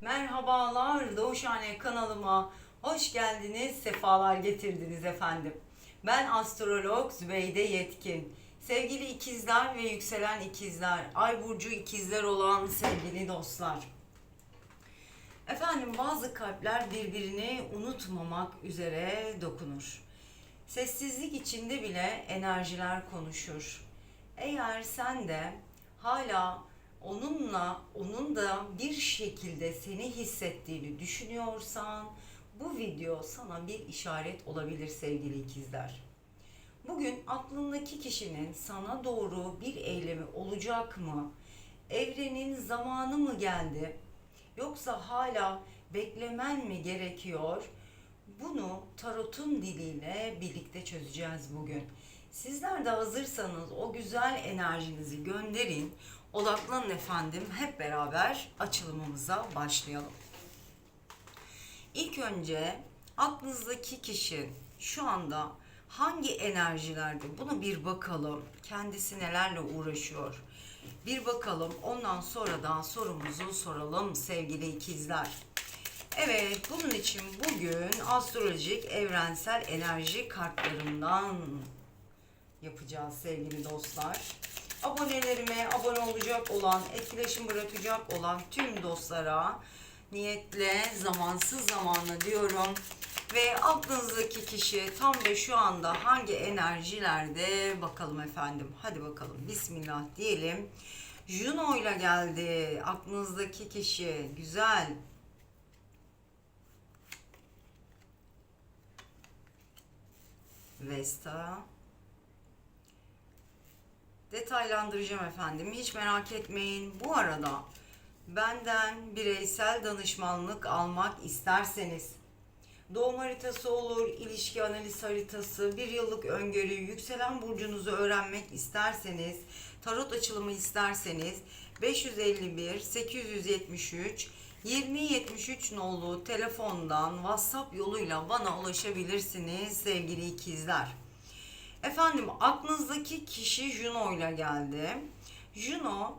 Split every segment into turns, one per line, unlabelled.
Merhabalar Doğuşhane kanalıma hoş geldiniz, sefalar getirdiniz efendim. Ben astrolog Zübeyde Yetkin. Sevgili ikizler ve yükselen ikizler, ay burcu ikizler olan sevgili dostlar. Efendim bazı kalpler birbirini unutmamak üzere dokunur. Sessizlik içinde bile enerjiler konuşur. Eğer sen de hala onunla, onun da bir şekilde seni hissettiğini düşünüyorsan bu video sana bir işaret olabilir sevgili ikizler. Bugün aklındaki kişinin sana doğru bir eylemi olacak mı? Evrenin zamanı mı geldi? Yoksa hala beklemen mi gerekiyor? Bunu tarotun diliyle birlikte çözeceğiz bugün. Sizler de hazırsanız o güzel enerjinizi gönderin. Odaklanın efendim. Hep beraber açılımımıza başlayalım. İlk önce aklınızdaki kişi şu anda hangi enerjilerde bunu bir bakalım. Kendisi nelerle uğraşıyor. Bir bakalım. Ondan sonra da sorumuzu soralım sevgili ikizler. Evet, bunun için bugün astrolojik evrensel enerji kartlarından yapacağız sevgili dostlar. Abonelerime abone olacak olan, etkileşim bırakacak olan tüm dostlara niyetle zamansız zamanla diyorum. Ve aklınızdaki kişi tam da şu anda hangi enerjilerde bakalım efendim. Hadi bakalım Bismillah diyelim. Juno ile geldi aklınızdaki kişi. Güzel. Vesta. Detaylandıracağım efendim. Hiç merak etmeyin. Bu arada benden bireysel danışmanlık almak isterseniz doğum haritası olur, ilişki analiz haritası, bir yıllık öngörü, yükselen burcunuzu öğrenmek isterseniz, tarot açılımı isterseniz 551 873 2073 nolu telefondan WhatsApp yoluyla bana ulaşabilirsiniz sevgili ikizler. Efendim aklınızdaki kişi Juno ile geldi. Juno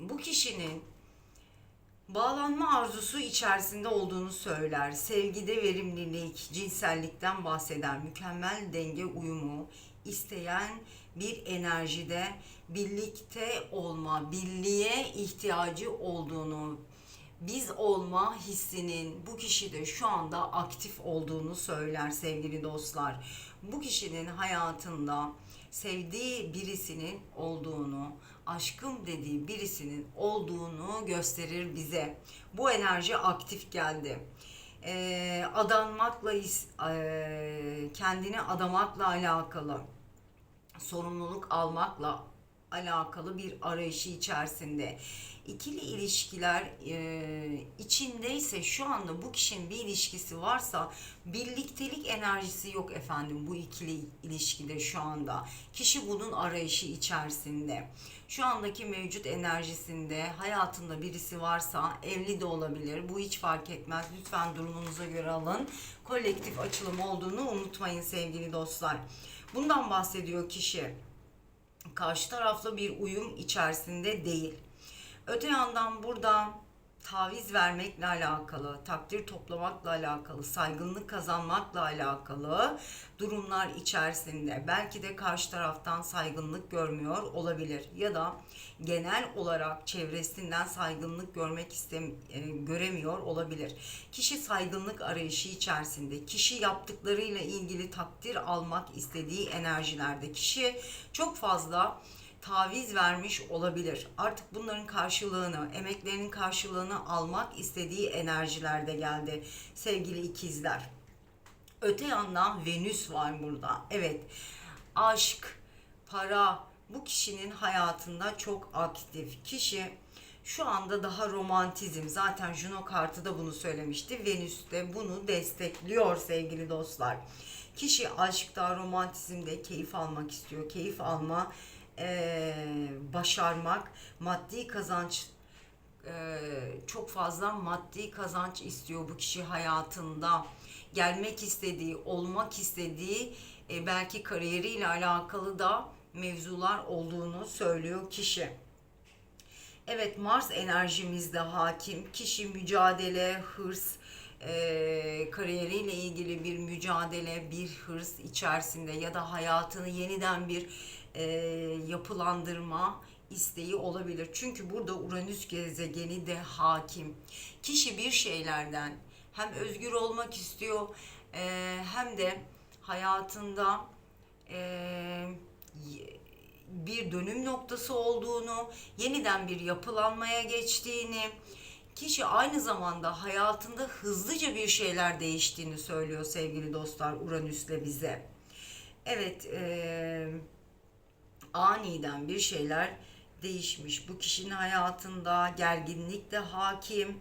bu kişinin bağlanma arzusu içerisinde olduğunu söyler. Sevgide verimlilik, cinsellikten bahseder. Mükemmel denge uyumu isteyen bir enerjide birlikte olma, birliğe ihtiyacı olduğunu, biz olma hissinin bu kişide şu anda aktif olduğunu söyler sevgili dostlar. Bu kişinin hayatında sevdiği birisinin olduğunu, aşkım dediği birisinin olduğunu gösterir bize. Bu enerji aktif geldi. Ee, adanmakla, ee, kendini adamakla alakalı, sorumluluk almakla alakalı bir arayışı içerisinde. İkili ilişkiler e, içindeyse şu anda bu kişinin bir ilişkisi varsa birliktelik enerjisi yok efendim bu ikili ilişkide şu anda. Kişi bunun arayışı içerisinde. Şu andaki mevcut enerjisinde hayatında birisi varsa evli de olabilir. Bu hiç fark etmez. Lütfen durumunuza göre alın. Kolektif açılım olduğunu unutmayın sevgili dostlar. Bundan bahsediyor kişi karşı taraflı bir uyum içerisinde değil. Öte yandan burada taviz vermekle alakalı, takdir toplamakla alakalı, saygınlık kazanmakla alakalı durumlar içerisinde belki de karşı taraftan saygınlık görmüyor olabilir ya da genel olarak çevresinden saygınlık görmek istem e, göremiyor olabilir. Kişi saygınlık arayışı içerisinde, kişi yaptıklarıyla ilgili takdir almak istediği enerjilerde kişi çok fazla taviz vermiş olabilir. Artık bunların karşılığını, emeklerinin karşılığını almak istediği enerjilerde geldi sevgili ikizler. Öte yandan Venüs var burada. Evet, aşk, para bu kişinin hayatında çok aktif. Kişi şu anda daha romantizm. Zaten Juno kartı da bunu söylemişti. Venüs de bunu destekliyor sevgili dostlar. Kişi aşkta, romantizmde keyif almak istiyor. Keyif alma eee, başarmak, maddi kazanç eee, çok fazla maddi kazanç istiyor bu kişi hayatında. Gelmek istediği, olmak istediği e, belki kariyeriyle alakalı da mevzular olduğunu söylüyor kişi. Evet Mars enerjimizde hakim. Kişi mücadele, hırs, e, kariyeriyle ilgili bir mücadele, bir hırs içerisinde ya da hayatını yeniden bir e, yapılandırma isteği olabilir. Çünkü burada Uranüs gezegeni de hakim. Kişi bir şeylerden hem özgür olmak istiyor e, hem de hayatında e, bir dönüm noktası olduğunu, yeniden bir yapılanmaya geçtiğini, kişi aynı zamanda hayatında hızlıca bir şeyler değiştiğini söylüyor sevgili dostlar Uranüs'le bize. Evet, eee aniden bir şeyler değişmiş. Bu kişinin hayatında gerginlik de hakim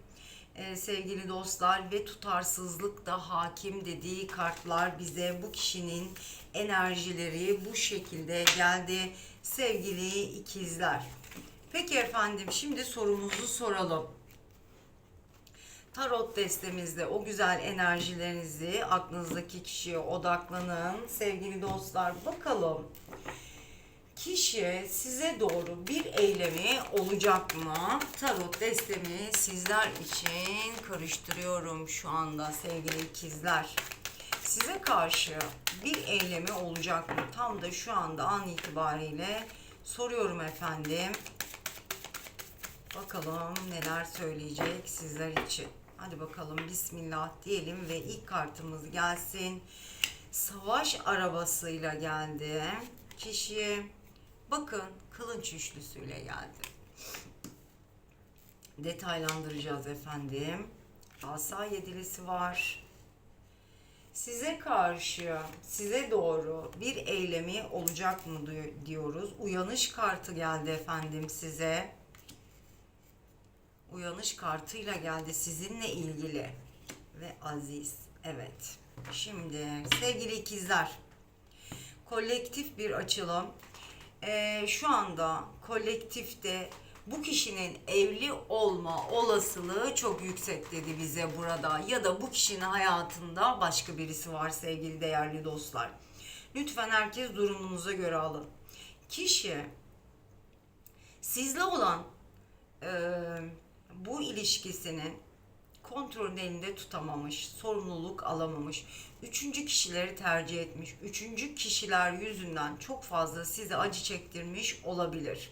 e, sevgili dostlar ve tutarsızlık da hakim dediği kartlar bize bu kişinin enerjileri bu şekilde geldi sevgili ikizler. Peki efendim şimdi sorumuzu soralım. Tarot destemizde o güzel enerjilerinizi aklınızdaki kişiye odaklanın. Sevgili dostlar bakalım kişi size doğru bir eylemi olacak mı? Tarot destemi sizler için karıştırıyorum şu anda sevgili ikizler. Size karşı bir eylemi olacak mı? Tam da şu anda an itibariyle soruyorum efendim. Bakalım neler söyleyecek sizler için. Hadi bakalım bismillah diyelim ve ilk kartımız gelsin. Savaş arabasıyla geldi. Kişi bakın kılınç üçlüsüyle geldi. Detaylandıracağız efendim. Asa yedilisi var. Size karşı, size doğru bir eylemi olacak mı diyoruz. Uyanış kartı geldi efendim size uyanış kartıyla geldi sizinle ilgili ve aziz. Evet. Şimdi sevgili ikizler kolektif bir açılım. Ee, şu anda kolektifte bu kişinin evli olma olasılığı çok yüksek dedi bize burada ya da bu kişinin hayatında başka birisi var sevgili değerli dostlar. Lütfen herkes durumunuza göre alın. Kişi sizle olan e, bu ilişkisinin kontrolünü elinde tutamamış, sorumluluk alamamış, üçüncü kişileri tercih etmiş, üçüncü kişiler yüzünden çok fazla size acı çektirmiş olabilir.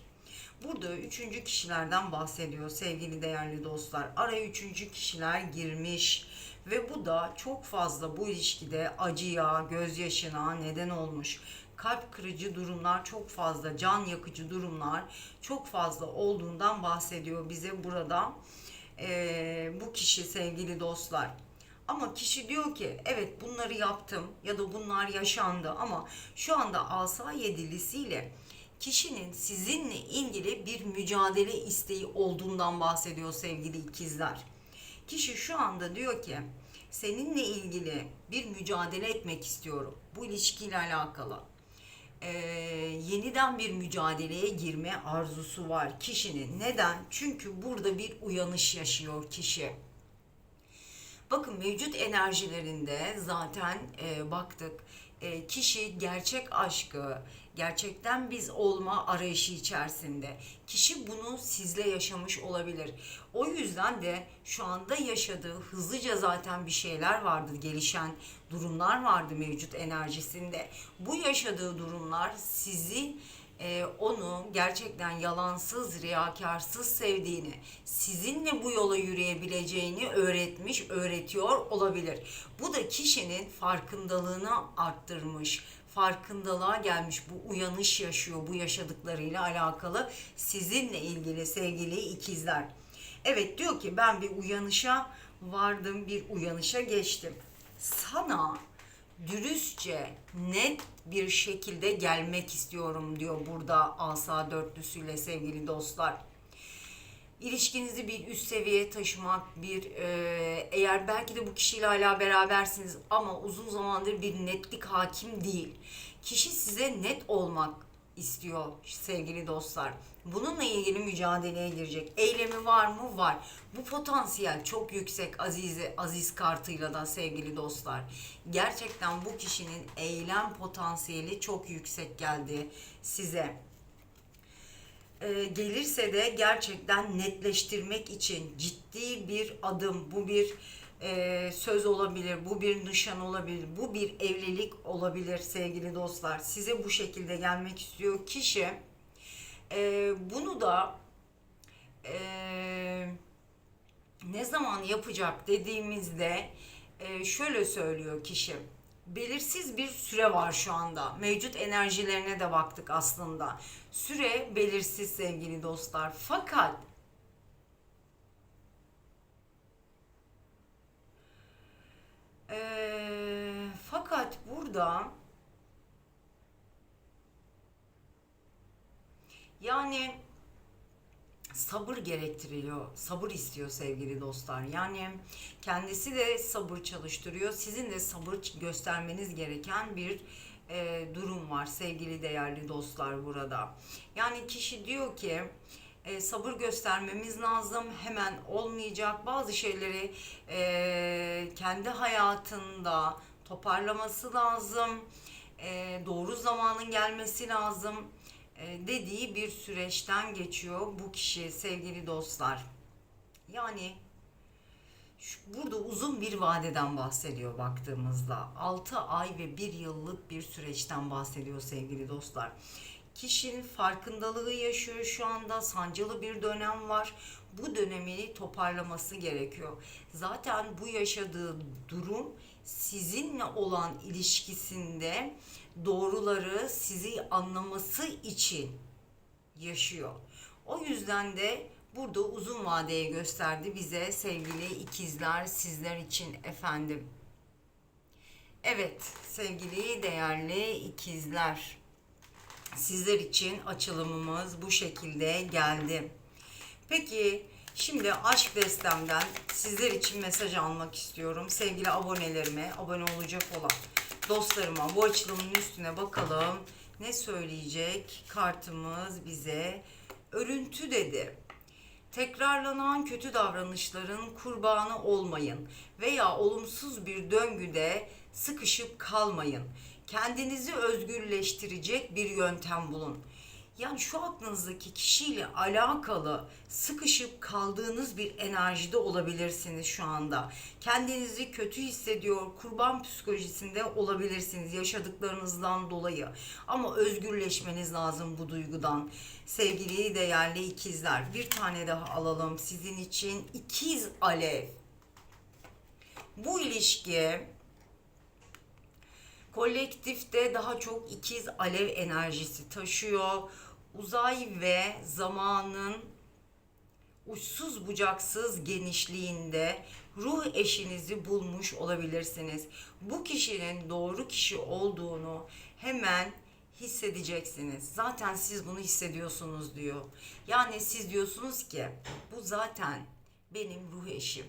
Burada üçüncü kişilerden bahsediyor sevgili değerli dostlar. Araya üçüncü kişiler girmiş ve bu da çok fazla bu ilişkide acıya, gözyaşına neden olmuş kalp kırıcı durumlar çok fazla, can yakıcı durumlar çok fazla olduğundan bahsediyor bize burada e, bu kişi sevgili dostlar. Ama kişi diyor ki evet bunları yaptım ya da bunlar yaşandı ama şu anda asa yedilisiyle kişinin sizinle ilgili bir mücadele isteği olduğundan bahsediyor sevgili ikizler. Kişi şu anda diyor ki seninle ilgili bir mücadele etmek istiyorum. Bu ilişkiyle alakalı e, yeniden bir mücadeleye girme arzusu var kişinin. Neden? Çünkü burada bir uyanış yaşıyor kişi. Bakın mevcut enerjilerinde zaten e, baktık. E, kişi gerçek aşkı, gerçekten biz olma arayışı içerisinde. Kişi bunu sizle yaşamış olabilir. O yüzden de şu anda yaşadığı hızlıca zaten bir şeyler vardı, gelişen durumlar vardı mevcut enerjisinde. Bu yaşadığı durumlar sizi e, onu gerçekten yalansız, riyakarsız sevdiğini, sizinle bu yola yürüyebileceğini öğretmiş, öğretiyor olabilir. Bu da kişinin farkındalığını arttırmış, farkındalığa gelmiş, bu uyanış yaşıyor bu yaşadıklarıyla alakalı sizinle ilgili sevgili ikizler. Evet diyor ki ben bir uyanışa vardım, bir uyanışa geçtim. Sana dürüstçe, net bir şekilde gelmek istiyorum diyor burada asa dörtlüsüyle sevgili dostlar. İlişkinizi bir üst seviyeye taşımak, bir e, eğer belki de bu kişiyle hala berabersiniz ama uzun zamandır bir netlik hakim değil. Kişi size net olmak istiyor sevgili dostlar. Bununla ilgili mücadeleye girecek. Eylemi var mı? Var. Bu potansiyel çok yüksek Azize, Aziz kartıyla da sevgili dostlar. Gerçekten bu kişinin eylem potansiyeli çok yüksek geldi size. E, gelirse de gerçekten netleştirmek için ciddi bir adım, bu bir e, söz olabilir, bu bir nişan olabilir, bu bir evlilik olabilir sevgili dostlar. Size bu şekilde gelmek istiyor kişi. E, bunu da e, ne zaman yapacak dediğimizde e, şöyle söylüyor kişi. Belirsiz bir süre var şu anda. Mevcut enerjilerine de baktık aslında. Süre belirsiz sevgili dostlar. Fakat e, fakat burada yani sabır gerektiriyor, sabır istiyor sevgili dostlar. Yani kendisi de sabır çalıştırıyor. Sizin de sabır göstermeniz gereken bir e, durum var sevgili değerli dostlar burada. Yani kişi diyor ki e, sabır göstermemiz lazım. Hemen olmayacak. Bazı şeyleri e, kendi hayatında toparlaması lazım. E, doğru zamanın gelmesi lazım dediği bir süreçten geçiyor bu kişi sevgili dostlar. Yani burada uzun bir vadeden bahsediyor baktığımızda. 6 ay ve 1 yıllık bir süreçten bahsediyor sevgili dostlar. Kişinin farkındalığı yaşıyor şu anda. Sancılı bir dönem var. Bu dönemini toparlaması gerekiyor. Zaten bu yaşadığı durum sizinle olan ilişkisinde doğruları sizi anlaması için yaşıyor. O yüzden de burada uzun vadeye gösterdi bize sevgili ikizler sizler için efendim. Evet sevgili değerli ikizler sizler için açılımımız bu şekilde geldi. Peki şimdi aşk destemden sizler için mesaj almak istiyorum. Sevgili abonelerime, abone olacak olan dostlarıma bu açılımın üstüne bakalım. Ne söyleyecek kartımız bize? Örüntü dedi. Tekrarlanan kötü davranışların kurbanı olmayın veya olumsuz bir döngüde sıkışıp kalmayın. Kendinizi özgürleştirecek bir yöntem bulun. Yani şu aklınızdaki kişiyle alakalı sıkışıp kaldığınız bir enerjide olabilirsiniz şu anda. Kendinizi kötü hissediyor, kurban psikolojisinde olabilirsiniz yaşadıklarınızdan dolayı. Ama özgürleşmeniz lazım bu duygudan. Sevgili değerli ikizler, bir tane daha alalım sizin için. ikiz alev. Bu ilişki kolektifte daha çok ikiz alev enerjisi taşıyor. Uzay ve zamanın uçsuz bucaksız genişliğinde ruh eşinizi bulmuş olabilirsiniz. Bu kişinin doğru kişi olduğunu hemen hissedeceksiniz. Zaten siz bunu hissediyorsunuz diyor. Yani siz diyorsunuz ki bu zaten benim ruh eşim.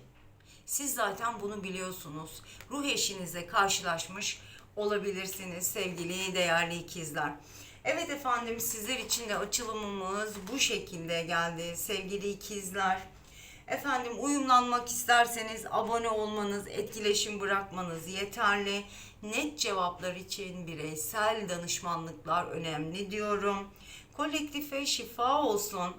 Siz zaten bunu biliyorsunuz. Ruh eşinizle karşılaşmış olabilirsiniz sevgili değerli ikizler. Evet efendim sizler için de açılımımız bu şekilde geldi sevgili ikizler. Efendim uyumlanmak isterseniz abone olmanız, etkileşim bırakmanız yeterli. Net cevaplar için bireysel danışmanlıklar önemli diyorum. Kolektife şifa olsun.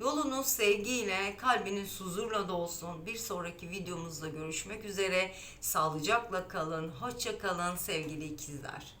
Yolunuz sevgiyle, kalbiniz huzurla dolsun. Bir sonraki videomuzda görüşmek üzere. Sağlıcakla kalın, hoşça kalın sevgili ikizler.